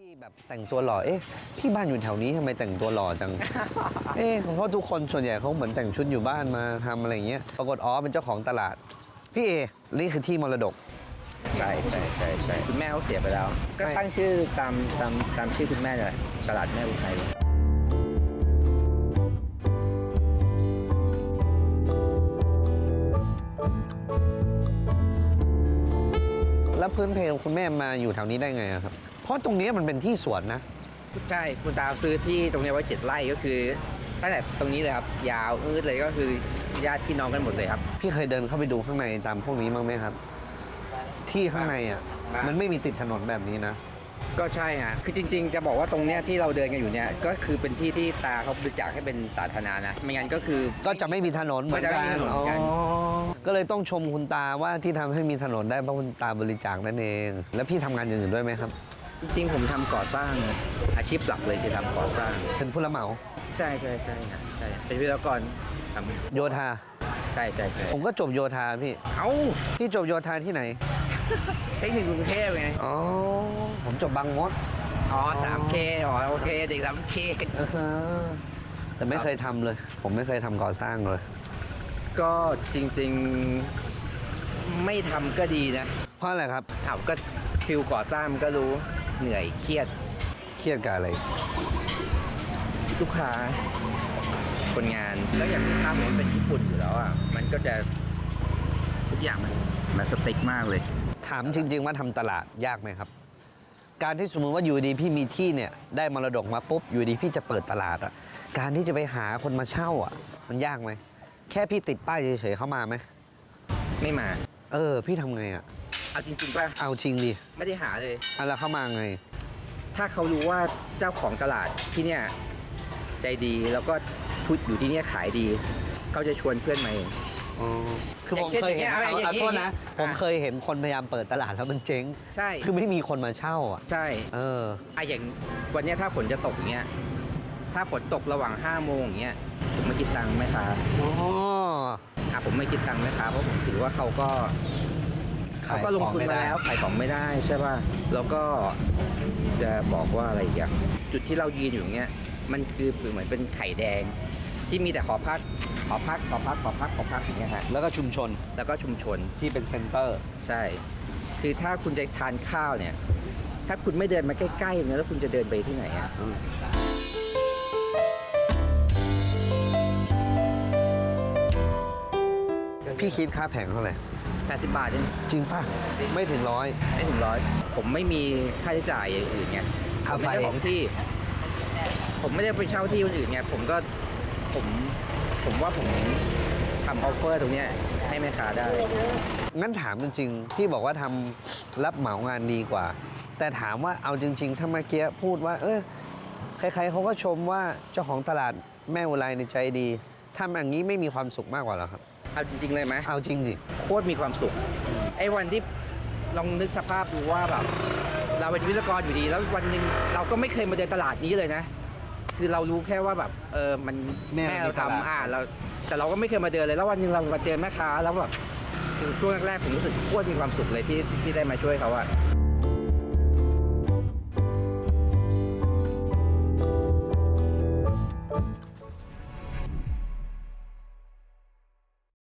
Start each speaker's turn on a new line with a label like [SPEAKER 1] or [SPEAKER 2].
[SPEAKER 1] พี่แบบแต่งตัวหล่อ เอ๊ะ พี่บ้านอยู่แถวนี้ทำไมแต่งตัวหล่อจัง เอ๊ะเพราะทุกคนส่วนใหญ่เขาเหมือนแต่งชุดอยู่บ้านมาทำอะไรอย่างเงี้ย ปรากฏอ๋อเป็นเจ้าของตลาด พี่เอ นี่คือที่มรดก
[SPEAKER 2] ใช่ใช่ใช่ใช่คุณแม่เขาเสียไปแล้ว ก็
[SPEAKER 1] ไม่
[SPEAKER 2] ตั้งชื่อตามตามตามชื่อคุณแม่เลยตลาดแม่อุทัย
[SPEAKER 1] แล้วพื้นเพของคุณแม่มาอยู่แถวนี้ได้ไงอะครับ เพราะตรงเนี้ยมันเป็นที่สวนนะ
[SPEAKER 2] ใช่คุณตาซื้อที่ตรงนี้ไว้เจ็ดไร่ก็คือตั้งแต่ตรงนี้เลยครับ ยาวอืดเลยก็คือญาติพี่น้องกันหมดเลยครับ
[SPEAKER 1] พี่เคยเดินเข้าไปดูข้างในตามพวกนี้บ้างไหมครับ ที่ข้างในอะ
[SPEAKER 2] ครับ
[SPEAKER 1] มันไม่มีติดถนนแบบนี้นะ
[SPEAKER 2] ก็ใช่ฮะ คือจริง ๆ จะบอกว่าตรงเนี้ยที่เราเดินกันอยู่เนี่ย ก็คือเป็นที่ที่ตาเขาบริจาคให้เป็นสาธารณะนะ ไม่งั้นก็คือ
[SPEAKER 1] ก็จะไม่มีถนนเหมือน
[SPEAKER 2] ก็จะ
[SPEAKER 1] กั
[SPEAKER 2] ไม่
[SPEAKER 1] น
[SPEAKER 2] มีถนนเหมือนกัน
[SPEAKER 1] อ๋อก็เลยต้องชมคุณตาว่าที่ทำให้มีถนนได้เพราะคุณตาบริจาคนั่นเอง แล้วพี่ทำงานอย่างอื่นด้วยไหมครับ
[SPEAKER 2] จริงๆ ผมทำก่อสร้างอาชีพหลักเลยคือทำก่อสร้าง
[SPEAKER 1] เป็นผู้รับเหมา
[SPEAKER 2] ใช่ใช่ใช่ฮะใช่เป็นวิศวกรท
[SPEAKER 1] โยธาำ
[SPEAKER 2] ใช่ใช่ใช่
[SPEAKER 1] ผมก็จบโยธาพี่
[SPEAKER 2] เอ้า
[SPEAKER 1] พี่จบโยธาที่ไหน
[SPEAKER 2] เทคนิคกรุงเทพไง
[SPEAKER 1] อ๋อผมจบบางมด
[SPEAKER 2] อ๋อ 3K อ๋อโอเคเด็ก 3K
[SPEAKER 1] เออแต่ไม่เคยทำเลย ผมไม่เคยทำก่อสร้างเลย
[SPEAKER 2] ก็จริงๆไม่ทำก็ดีนะ
[SPEAKER 1] เพราะอะไรครับ
[SPEAKER 2] เอาก็ฟิลก่อสร้างมันก็รู้ เหนื่อยเครียด
[SPEAKER 1] เครียดกับอะไร
[SPEAKER 2] ลูกค้า คนงานแล้วอย่างลูกค้าผมเป็นญี่ปุ่นอยู่แล้วอะมันก็จะทุกอย่างมันมันสติ๊กมากเลย
[SPEAKER 1] ถามจริง ๆ ว่าทำตลาดยากไหมครับ การที่สมมติว่าอยู่ดีพี่มีที่เนี่ยได้มรดกมาปุ๊บอยู่ดีพี่จะเปิดตลาดอะการที่จะไปหาคนมาเช่าอะ มันยากไหมแค่พี่ติดป้ายเฉยๆเข้ามาไหม
[SPEAKER 2] ไม่มา
[SPEAKER 1] เออ พี่ทำไงอะ
[SPEAKER 2] เอาจริงๆป่ะ
[SPEAKER 1] เอาจริงดิ
[SPEAKER 2] ไม่ได้หาเลย
[SPEAKER 1] อะแล้วเข้ามาไง
[SPEAKER 2] ถ้าเขารู้ว่าเจ้าของตลาดที่เนี่ยใจดีแล้วก็ทุดอยู่ที่เนี่ยขายดี เขาจะชวนเพื่อนมาเอง
[SPEAKER 1] อ๋อคือผม
[SPEAKER 2] อย่างเช่น
[SPEAKER 1] เคยเห็น
[SPEAKER 2] อย่างเงี้ย
[SPEAKER 1] เอา
[SPEAKER 2] อย่างเงี้ย
[SPEAKER 1] เอาโทษนะ
[SPEAKER 2] อะ
[SPEAKER 1] ผมเคยเห็นคนพยายามเปิดตลาดแล้วมันเจ๊ง
[SPEAKER 2] ใช่
[SPEAKER 1] คือไม่มีคนมาเช่าอะ
[SPEAKER 2] ใช่
[SPEAKER 1] เออ
[SPEAKER 2] อะอย่างวันเนี้ยถ้าฝนจะตกอย่างเงี้ยถ้าฝนตกระหว่าง5้าโมงอย่างเงี้ยผมไม่คิดตังค์แม่ค้า
[SPEAKER 1] อ๋อ
[SPEAKER 2] อะผมไม่คิดตังค์แม่ค้าเพราะผมถือว่าเขาก็ เขาก็ลงทุนมาแล้วขายของไม่ได้ใช่ป่ะแล้วก็จะบอกว่าอะไรอีกอย่างจุดที่เรายืนอยู่อย่างเงี้ยมันคือเหมือนเป็นไข่แดง ที่มีแต่ขอพักขอพักขอพักขอพักขอพักอย่างเงี้ยฮะ
[SPEAKER 1] แล้วก็ชุมชน
[SPEAKER 2] แล้วก็ชุมชน
[SPEAKER 1] ที่เป็นเซ็นเตอร์
[SPEAKER 2] ใช่ คือถ้าคุณจะทานข้าวเนี่ย ถ้าคุณไม่เดินมาใกล้ๆอย่างเงี้ยแล้วคุณจะเดินไปที่ไหนอะ
[SPEAKER 1] พี่คิดค่าแผงเท่าไหร่
[SPEAKER 2] 80 บาทเอง
[SPEAKER 1] จริงป่ะไม่ถึงร้อย
[SPEAKER 2] ไม่ถึงร้อย ผมไม่มีค่าใช้จ่ายอย่างอื่นไงผ
[SPEAKER 1] ค่ามไฟ
[SPEAKER 2] เป็นเจ้าของที่ ผมไม่ได้ไปเช่าที่คนอื่นไง ผมก็ ผม ผมว่าผมทำออฟเฟอร์ตรงเนี้ยให้แม่ค้าได้
[SPEAKER 1] งั้นถามจริงๆ พี่บอกว่าทำรับเหมางานดีกว่า แต่ถามว่าเอาจริง ๆ ถ้าเมื่อกี้พูดว่า เออใครๆเขาก็ชมว่าเจ้าของตลาดแม่อุไรในใจดีทำอย่างนี้ไม่มีความสุขมากกว่าเหรอครับ
[SPEAKER 2] เอาจริงๆเลยไหม
[SPEAKER 1] เอาจริงสิ
[SPEAKER 2] โคตรมีความสุขไอ้วันที่ลองนึกสภาพดูว่าแบบเราเป็นวิศวกรอยู่ดี แล้ววันหนึ่งเราก็ไม่เคยมาเดินตลาดนี้เลยนะ คือเรารู้แค่ว่าแบบเออมัน
[SPEAKER 1] แม่
[SPEAKER 2] แม่เรา
[SPEAKER 1] มีตลาด
[SPEAKER 2] ทำอ่าเราแต่เราก็ไม่เคยมาเดินเลย แล้ววันหนึ่งเรามาเจอแม่ค้าแล้วแบบคือช่วงแรกๆผมรู้สึกโคตรมีความสุขเลยที่ที่ได้มาช่วยเขาอะ